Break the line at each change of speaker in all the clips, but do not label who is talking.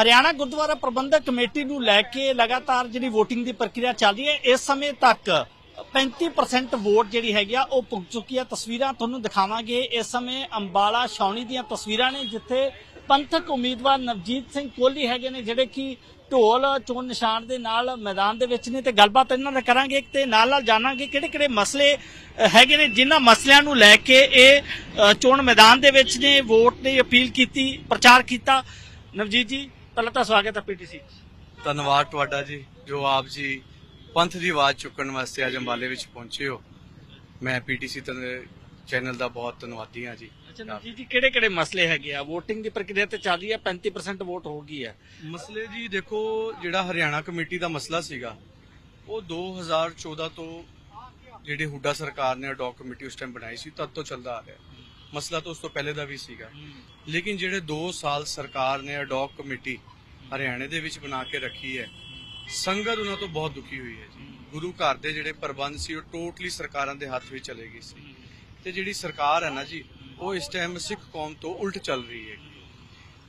ਹਰਿਆਣਾ ਗੁਰਦੁਆਰਾ ਪ੍ਰਬੰਧਕ committee ਨੂੰ ਲੈ ਕੇ ਲਗਾਤਾਰ ਜਿਹੜੀ VOTING ਦੀ ਪ੍ਰਕਿਰਿਆ ਚੱਲ ਰਹੀ ਹੈ, ਇਸ ਸਮੇਂ ਤੱਕ 35% ਵੋਟ ਜਿਹੜੀ ਹੈਗੀ ਆ, ਉਹ ਪੁੱਗ ਚੁੱਕੀ ਆ। ਤਸਵੀਰਾਂ ਤੁਹਾਨੂੰ ਦਿਖਾਵਾਂਗੇ। ਇਸ ਸਮੇਂ ਅੰਬਾਲਾ ਛਾਉਣੀ ਦੀਆਂ ਤਸਵੀਰਾਂ ਨੇ, ਜਿੱਥੇ ਪੰਥਕ ਉਮੀਦਵਾਰ ਨਵਜੀਤ ਸਿੰਘ ਕੋਹਲੀ ਹੈਗੇ ਨੇ, ਜਿਹੜੇ ਕਿ ਢੋਲ ਚੋਣ ਨਿਸ਼ਾਨ ਦੇ ਨਾਲ ਮੈਦਾਨ ਦੇ ਵਿੱਚ ਨੇ। ਤੇ ਗੱਲਬਾਤ ਇਹਨਾਂ ਨਾਲ ਕਰਾਂਗੇ ਤੇ ਨਾਲ ਨਾਲ ਜਾਣਾਂਗੇ ਕਿਹੜੇ ਕਿਹੜੇ ਮਸਲੇ ਹੈਗੇ ਨੇ, ਜਿਨ੍ਹਾਂ ਮਸਲਿਆਂ ਨੂੰ ਲੈ ਕੇ ਇਹ ਚੋਣ ਮੈਦਾਨ ਦੇ ਵਿੱਚ ਨੇ ਵੋਟ ਦੀ ਅਪੀਲ ਕੀਤੀ, ਪ੍ਰਚਾਰ ਕੀਤਾ। ਨਵਜੀਤ ਜੀ ਪਹਿਲਾਂ ਤਾਂ ਸਵਾਗਤ ਹੈ ਪੀਟੀਸੀ
ਧੰਨਵਾਦ ਤੁਹਾਡਾ ਜੀ ਜੋ ਆਪ ਜੀ ਪੰਥ ਦੀ ਆਵਾਜ਼ ਚੁੱਕਣ ਵਾਸਤੇ ਅੱਜ ਅੰਬਾਲੇ ਵਿੱਚ ਪਹੁੰਚੇ ਹੋ। ਮੈਂ ਪੀਟੀਸੀ ਚੈਨਲ ਦਾ ਬਹੁਤ ਧੰਨਵਾਦੀ ਹਾਂ ਜੀ।
ਅੱਛਾ ਨਵਜੀਤ ਜੀ ਕਿਹੜੇ ਕਿਹੜੇ ਮਸਲੇ ਹੈਗੇ ਆ? VOTING ਦੀ ਪ੍ਰਕਿਰਿਆ ਤੇ ਚੱਲ ਰਹੀ ਹੈ 35% ਵੋਟ ਹੋ ਗਈ ਹੈ।
ਮਸਲੇ ਜੀ ਦੇਖੋ ਜਿਹੜਾ ਹਰਿਆਣਾ ਕਮੇਟੀ ਦਾ ਮਸਲਾ ਸੀਗਾ ਉਹ 2014 ਤੋਂ ਜਿਹੜੇ ਹੁੱਡਾ ਸਰਕਾਰ ਨੇ ਅਡੌਕ ਕਮੇਟੀ ਉਸ ਟਾਈਮ ਬਣਾਈ ਸੀ ਤਦ ਤੋਂ ਚੱਲਦਾ ਆ ਰਿਹਾ। ਮਸਲਾ ਤਾਂ ਉਸ ਤੋਂ ਪਹਿਲੇ ਦਾ ਵੀ ਸੀਗਾ। ਲੇਕਿਨ ਜਿਹੜੇ 2 ਸਾਲ ਸਰਕਾਰ ਨੇ ਅਡੌਕ ਕਮੇਟੀ ਹਰਿਆਣੇ ਦੇ ਵਿੱਚ ਬਣਾ ਕੇ ਰੱਖੀ ਹੈ ਸੰਗਤ ਉਹਨਾਂ ਤੋਂ ਬਹੁਤ ਦੁਖੀ ਹੋਈ ਹੈ ਜੀ। ਗੁਰੂ ਘਰ ਦੇ ਜਿਹੜੇ ਪ੍ਰਬੰਧ ਸੀ ਉਹ ਟੋਟਲੀ ਸਰਕਾਰਾਂ ਦੇ ਹੱਥ ਵਿੱਚ ਚਲੇ ਗਏ ਸੀ। ਤੇ ਜਿਹੜੀ ਸਰਕਾਰ ਹੈ ਨਾ ਜੀ ਉਹ ਇਸ ਟਾਈਮ ਸਿੱਖ ਕੌਮ ਤੋਂ ਉਲਟ ਚੱਲ ਰਹੀ ਹੈ।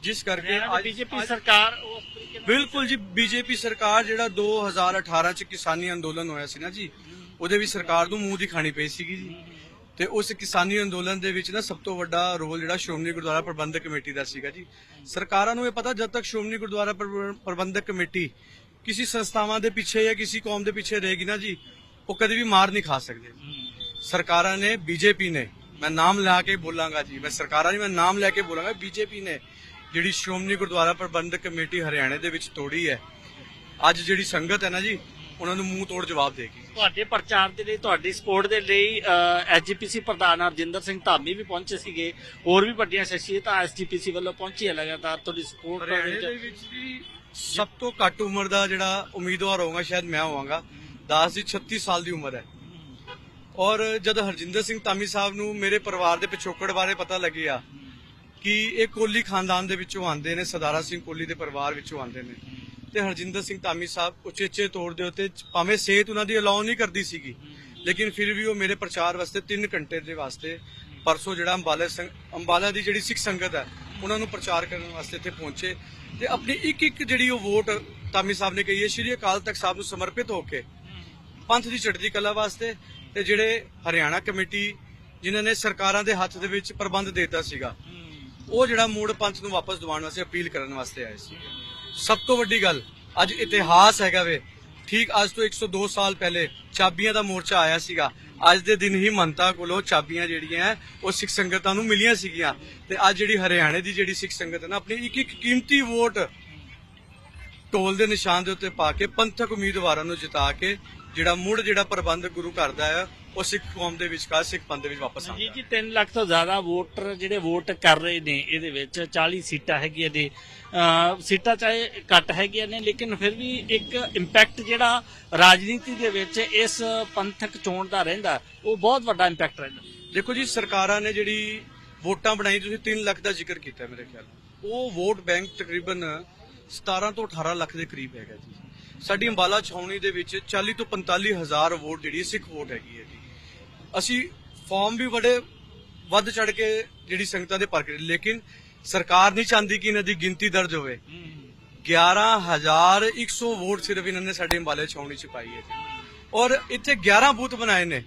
ਜਿਸ ਕਰਕੇ ਅੱਜ-
ਬੀਜੇਪੀ ਸਰਕਾਰ ਉਸ ਤਰੀਕੇ
ਬਿਲਕੁਲ ਜੀ ਬੀਜੇਪੀ ਸਰਕਾਰ ਜਿਹੜਾ 2018 ਚ ਕਿਸਾਨੀ ਅੰਦੋਲਨ ਹੋਇਆ ਸੀ ਨਾ ਜੀ ਉਹਦੇ ਵਿੱਚ ਸਰਕਾਰ ਨੂੰ ਮੂੰਹ ਦੀ ਖਾਣੀ ਪਈ ਸੀਗੀ ਜੀ। ਤੇ ਉਸ ਕਿਸਾਨੀ ਅੰਦੋਲਨ ਦੇ ਵਿੱਚ ਨਾ ਸਭ ਤੋਂ ਵੱਡਾ ਰੋਲ ਜਿਹੜਾ ਸ਼੍ਰੋਮਣੀ ਗੁਰਦੁਆਰਾ ਪ੍ਰਬੰਧਕ ਕਮੇਟੀ ਦਾ ਸੀਗਾ ਜੀ। ਸਰਕਾਰਾਂ ਨੂੰ ਇਹ ਪਤਾ, ਜਦ ਤੱਕ ਸ਼੍ਰੋਮਣੀ ਗੁਰਦੁਆਰਾ ਪ੍ਰਬੰਧਕ ਕਮੇਟੀ ਕਿਸੇ ਸੰਸਥਾਵਾਂ ਦੇ ਪਿੱਛੇ ਜਾਂ ਕਿਸੇ ਕੌਮ ਦੇ ਪਿੱਛੇ ਰਹੇਗੀ ਨਾ ਜੀ, ਉਹ ਕਦੇ ਵੀ ਮਾਰ ਨਹੀਂ ਖਾ ਸਕਦੇ। ਸਰਕਾਰਾਂ ਨੇ, ਬੀਜੇਪੀ ਨੇ, ਮੈਂ ਨਾਮ ਲਾ ਕੇ ਬੋਲਾਂਗਾ ਜੀ, ਮੈਂ ਸਰਕਾਰਾਂ ਨਹੀਂ ਮੈਂ ਨਾਮ ਲੈ ਕੇ ਬੋਲਾਂਗਾ, ਬੀਜੇਪੀ ਨੇ ਜਿਹੜੀ ਸ਼੍ਰੋਮਣੀ ਗੁਰਦੁਆਰਾ ਪ੍ਰਬੰਧਕ ਕਮੇਟੀ ਹਰਿਆਣੇ ਦੇ ਵਿੱਚ ਤੋੜੀ ਹੈ। ਅੱਜ ਜਿਹੜੀ ਸੰਗਤ ਹੈ ਨਾ ਜੀ ਉਹਨਾਂ ਨੂੰ ਮੂੰਹ ਤੋੜ ਜਵਾਬ ਦੇਗੀ
ਤੁਹਾਡੇ ਪ੍ਰਚਾਰ ਦੇ ਲਈ ਤੁਹਾਡੀ ਸਪੋਰਟ ਦੇ ਲਈ ਐਸਜੀਪੀਸੀ ਪ੍ਰਧਾਨ ਹਰਜਿੰਦਰ ਸਿੰਘ ਧਾਮੀ ਵੀ ਪਹੁੰਚੇ ਸੀਗੇ। ਹੋਰ ਵੀ ਵੱਡੀਆਂ ਸ਼ਖਸੀਅਤਾਂ ਐਸਜੀਪੀਸੀ ਵੱਲੋਂ ਪਹੁੰਚੀ ਹੈ ਲਗਾਤਾਰ। ਤੁਹਾਡੀ ਸਪੋਰਟ
ਦੇ ਵਿੱਚ ਜੀ ਸਭ ਤੋਂ ਘੱਟ ਉਮਰ ਦਾ ਜਿਹੜਾ ਉਮੀਦਵਾਰ ਹੋਊਗਾ ਸ਼ਾਇਦ ਮੈਂ ਹੋਵਾਂਗਾ ਦਾਸ ਦੀ 36 ਸਾਲ ਦੀ ਉਮਰ ਹੈ। ਔਰ ਜਦ ਹਰਜਿੰਦਰ ਸਿੰਘ ਧਾਮੀ ਸਾਹਿਬ ਨੂੰ ਮੇਰੇ ਪਰਿਵਾਰ ਦੇ ਪਿਛੋਕੜ ਬਾਰੇ ਪਤਾ ਲੱਗਿਆ ਕਿ ਇਹ ਕੋਲੀ ਖਾਨਦਾਨ ਦੇ ਵਿੱਚੋਂ ਆਉਂਦੇ ਨੇ ਸਰਦਾਰਾ ਸਿੰਘ ਕੋਲੀ ਦੇ ਪਰਿਵਾਰ ਵਿੱਚੋਂ ਆਉਂਦੇ ਨੇ। ਤੇ ਹਰਜਿੰਦਰ ਸਿੰਘ ਧਾਮੀ ਸਾਹਿਬ ਉਚੇਚੇ ਤੌਰ ਦੇ ਉੱਤੇ ਭਾਵੇਂ ਸਿਹਤ ਉਹਨਾਂ ਦੀ ਅਲਾਉ ਨਹੀਂ ਕਰਦੀ ਸੀਗੀ, ਲੇਕਿਨ ਫਿਰ ਵੀ ਉਹ ਮੇਰੇ ਪ੍ਰਚਾਰ ਵਾਸਤੇ 3 ਘੰਟੇ ਦੇ ਵਾਸਤੇ ਪਰਸੋਂ ਜਿਹੜਾ ਅੰਬਾਲਾ ਅੰਬਾਲਾ ਦੀ ਜਿਹੜੀ ਸਿੱਖ ਸੰਗਤ ਹੈ, ਉਹਨਾਂ ਨੂੰ ਪ੍ਰਚਾਰ ਕਰਨ ਵਾਸਤੇ ਇੱਥੇ ਪਹੁੰਚੇ ਤੇ ਆਪਣੀ ਇੱਕ ਇੱਕ ਜਿਹੜੀ ਉਹ ਵੋਟ ਧਾਮੀ ਸਾਹਿਬ ਨੇ ਕਹੀ ਹੈ, ਸ਼੍ਰੀ ਅਕਾਲ ਤਖਤ ਸਾਹਿਬ ਨੂੰ ਸਮਰਪਿਤ ਹੋ ਕੇ ਪੰਥ ਦੀ ਚੜ੍ਹਦੀ ਕਲਾ ਵਾਸਤੇ ਤੇ ਜਿਹੜੇ ਹਰਿਆਣਾ ਕਮੇਟੀ ਜਿਨ੍ਹਾਂ ਨੇ ਸਰਕਾਰਾਂ ਦੇ ਹੱਥ ਦੇ ਵਿੱਚ ਪ੍ਰਬੰਧ ਦਿੱਤਾ ਸੀਗਾ, ਉਹ ਜਿਹੜਾ ਮੂੜ ਪੰਥ ਨੂੰ ਵਾਪਸ ਦਿਵਾਉਣ ਵਾਸਤੇ ਅਪੀਲ ਕਰਨ ਵਾਸਤੇ ਆਏ ਸੀ ਸਭ ਤੋਂ ਵੱਡੀ ਗੱਲ, ਅੱਜ ਇਤਿਹਾਸ ਹੈਗਾ ਵੇ। ਠੀਕ ਅੱਜ ਤੋਂ 102 ਸਾਲ ਪਹਿਲੇ ਚਾਬੀਆਂ ਦਾ ਮੋਰਚਾ ਆਇਆ ਸੀਗਾ। ਅੱਜ ਦੇ ਦਿਨ ਹੀ ਮੰਤਾ ਕੋਲੋਂ ਚਾਬੀਆਂ ਜਿਹੜੀਆਂ ਉਹ ਸਿੱਖ ਸੰਗਤਾਂ ਨੂੰ ਮਿਲੀਆਂ ਸੀਗੀਆਂ। ਤੇ ਅੱਜ ਜਿਹੜੀ ਹਰਿਆਣੇ ਦੀ ਜਿਹੜੀ ਸਿੱਖ ਸੰਗਤ ਹੈ ਨਾ, ਆਪਣੀ ਇੱਕ ਇੱਕ ਕੀਮਤੀ ਵੋਟ ਢੋਲ ਦੇ ਨਿਸ਼ਾਨ ਦੇ ਉੱਤੇ ਪਾ ਕੇ ਪੰਥਕ ਉਮੀਦਵਾਰਾਂ ਨੂੰ ਜਿਤਾ ਕੇ ਜਿਹੜਾ ਮੁੜ ਜਿਹੜਾ ਪ੍ਰਬੰਧ ਗੁਰੂ ਘਰ ਦਾ ਹੈ ਉਹ ਸਿੱਖ ਕੌਮ ਦੇ ਵਿਚਕਾਰ ਸਿੱਖ ਪੰਥ ਦੇ ਵਿੱਚ ਵਾਪਸ
ਜੀ
ਆਉਂਦਾ
ਜੀ 3 ਲੱਖ ਤੋਂ ਜ਼ਿਆਦਾ ਵੋਟਰ ਜਿਹੜੇ ਵੋਟ ਕਰ ਰਹੇ ਨੇ ਇਹਦੇ ਵਿੱਚ 40 ਸੀਟਾਂ ਹੈਗੀਆਂ ਨੇ। ਸੀਟਾਂ ਚਾਹੇ ਘੱਟ ਹੈਗੀਆਂ ਨੇ ਲੇਕਿਨ ਫਿਰ ਵੀ ਇੱਕ ਇੰਪੈਕਟ ਜਿਹੜਾ ਰਾਜਨੀਤੀ ਦੇ ਵਿੱਚ ਇਸ ਪੰਥਕ ਚੋਣ ਦਾ ਰਹਿੰਦਾ ਉਹ ਬਹੁਤ ਵੱਡਾ ਇੰਪੈਕਟ ਰਹਿੰਦਾ।
ਦੇਖੋ ਜੀ ਸਰਕਾਰਾਂ ਨੇ ਜਿਹੜੀ ਵੋਟਾਂ ਬਣਾਈ ਤੁਸੀਂ 3 ਲੱਖ ਦਾ ਜ਼ਿਕਰ ਕੀਤਾ ਮੇਰੇ ਖਿਆਲ। ਉਹ ਵੋਟ ਬੈਂਕ ਤਕਰੀਬਨ 17 ਤੋਂ 18 ਲੱਖ ਦੇ ਕਰੀਬ ਹੈਗਾ ਜੀ। ਸਾਡੀ ਅੰਬਾਲਾ ਛਾਉਣੀ ਦੇ ਵਿੱਚ 40 ਤੋਂ 45 ਹਜ਼ਾਰ ਵੋਟ ਜਿਹੜੀ ਸਿੱਖ ਵੋਟ ਹੈਗੀ ਹੈ ਜੀ। ਅਸੀਂ ਫਾਰਮ ਵੀ ਬੜੇ ਵੱਧ ਚੜ ਕੇ ਜਿਹੜੀ ਸੰਗਤਾਂ ਦੇ ਭਰ ਕੇ ਲੇਕਿਨ ਸਰਕਾਰ ਨਹੀਂ ਚਾਹੁੰਦੀ ਕਿ ਇਹਨਾਂ ਦੀ ਗਿਣਤੀ ਦਰਜ ਹੋਵੇ। 11100 ਵੋਟ ਸਿਰਫ ਇਹਨਾਂ ਨੇ ਸਾਡੇ ਅੰਬਾਲੇ ਛਾਉਣੀ ਚ ਪਾਈ ਹੈ ਔਰ ਇੱਥੇ 11 ਬੂਥ ਬਣਾਏ ਨੇ।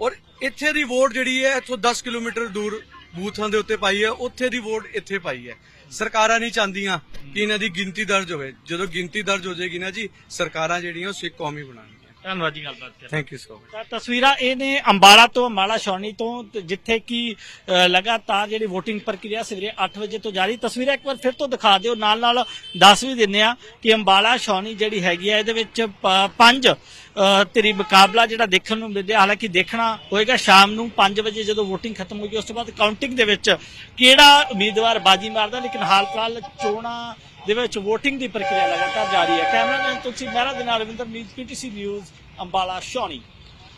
ਔਰ ਇੱਥੇ ਦੀ ਵੋਟ ਜਿਹੜੀ ਹੈ, ਇੱਥੋਂ 10 ਕਿਲੋਮੀਟਰ ਦੂਰ ਬੂਥਾਂ ਦੇ ਉੱਤੇ ਪਾਈ ਹੈ, ਉੱਥੇ ਦੀ ਵੋਟ ਇੱਥੇ ਪਾਈ ਹੈ। ਸਰਕਾਰਾਂ ਨਹੀਂ ਚਾਹੁੰਦੀਆਂ ਕਿ ਇਹਨਾਂ ਦੀ ਗਿਣਤੀ ਦਰਜ ਹੋਵੇ। ਜਦੋਂ ਗਿਣਤੀ ਦਰਜ ਹੋ ਜਾਏਗੀ ਨਾ ਜੀ, ਸਰਕਾਰਾਂ ਜਿਹੜੀਆਂ ਉਹ ਸਿੱਖ ਕੌਮੀ ਬਣਾਉਣ
ਧੰਨਵਾਦ ਜੀ ਗੱਲਬਾਤ ਕਰਨ
ਥੈਂਕ ਯੂ ਸੋ ਮਚ
ਤਾਂ ਤਸਵੀਰਾਂ ਇਹ ਨੇ ਅੰਬਾਲਾ ਤੋਂ ਅੰਬਾਲਾ ਛਾਉਣੀ ਤੋਂ ਤੇ ਜਿੱਥੇ ਕਿ ਅ, ਲਗਾਤਾਰ ਜਿਹੜੀ VOTING ਪ੍ਰਕਿਰਿਆ ਸਵੇਰੇ 8 ਵਜੇ ਤੋਂ ਜਾਰੀ। ਤਸਵੀਰਾਂ ਇੱਕ ਵਾਰ ਫਿਰ ਤੋਂ ਦਿਖਾ ਦਿਓ। ਨਾਲ ਨਾਲ ਦੱਸ ਵੀ ਦਿੰਨੇ ਆ ਕਿ ਅੰਬਾਲਾ ਛਾਉਣੀ ਜਿਹੜੀ ਹੈਗੀ ਆ ਇਹਦੇ ਵਿੱਚ ਪ- ਪੰਜ ਅ, ਤੇਰੀ ਮੁਕਾਬਲਾ ਜਿਹੜਾ ਦੇਖਣ ਨੂੰ ਮਿਲਿਆ ਹਾਲਾਂਕਿ ਦੇਖਣਾ ਹੋਏਗਾ ਸ਼ਾਮ ਨੂੰ 5 ਵਜੇ ਜਦੋਂ VOTING ਖਤਮ ਹੋਏਗੀ ਉਸ ਤੋਂ ਬਾਅਦ ਕਾਊਂਟਿੰਗ ਦੇ ਵਿੱਚ ਕਿਹੜਾ ਉਮੀਦਵਾਰ ਬਾਜੀ ਮਾਰਦਾ। ਲੇਕਿਨ ਹਾਲ ਫਿਲਹਾਲ ਚੋਣਾਂ ਦੇ ਵਿੱਚ VOTING ਦੀ ਪ੍ਰਕਿਰਿਆ ਲਗਾਤਾਰ ਜਾਰੀ ਹੈ। ਕੈਮਰਾਮੈਨ ਤੁਲਸੀ ਮਹਿਰਾ ਦੇ ਨਾਲ ਰਵਿੰਦਰ, ਮੀਤ, ਪੀਟੀਸੀ ਨਿਊਜ਼, ਅੰਬਾਲਾ ਛਾਉਣੀ